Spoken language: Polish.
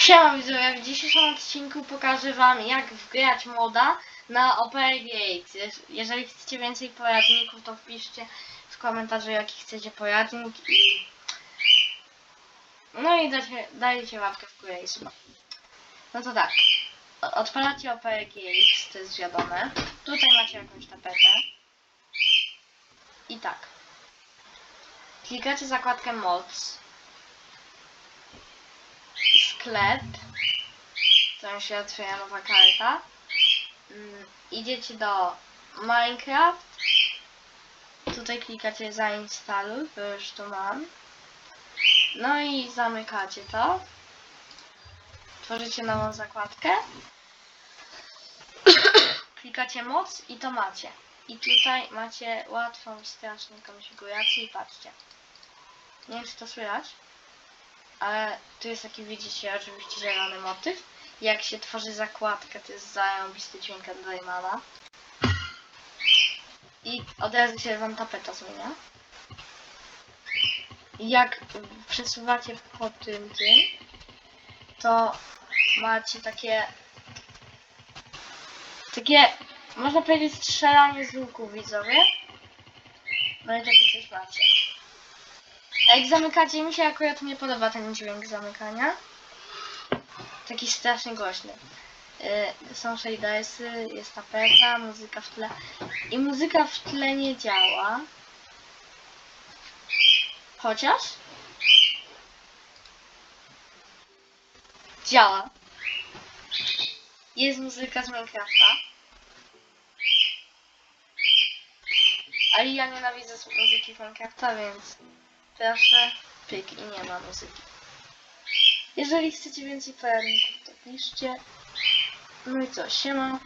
Siema widzowie, w dzisiejszym odcinku pokażę wam jak wgrać moda na Opera Gate. Jeż- Jeżeli chcecie więcej poradników, to wpiszcie w komentarzu jaki chcecie poradnik i no i dajcie, dajcie łapkę w górę i suba. No to tak, odpalacie Opera Gate, to jest wiadome. Tutaj macie jakąś tapetę. I tak. Klikacie zakładkę moc sklep. Tam się otwiera nowa karta. Mm, Idziecie do Minecraft. Tutaj klikacie zainstaluj, bo już tu mam. No i zamykacie to. Tworzycie nową zakładkę. klikacie moc i to macie. I tutaj macie łatwą strasznie konfigurację i patrzcie. Nie wiem czy to słychać ale tu jest taki, widzicie, oczywiście zielony motyw. Jak się tworzy zakładkę, to jest zarąbisty dźwięk od. I od razu się wam tapeta zmienia. Jak przesuwacie po tym tym, to macie takie takie, można powiedzieć, strzelanie z łuku widzowie. No i takie coś macie. Jak zamykacie, mi się akurat nie podoba ten dźwięk zamykania. Taki strasznie głośny. Yy, są shadersy, jest tapeta, muzyka w tle. I muzyka w tle nie działa. Chociaż działa. Jest muzyka z Minecrafta. Ale ja nienawidzę muzyki Minecrafta, więc proszę, pyk i nie ma muzyki. Jeżeli chcecie więcej poradników, to piszcie. No i co, siema.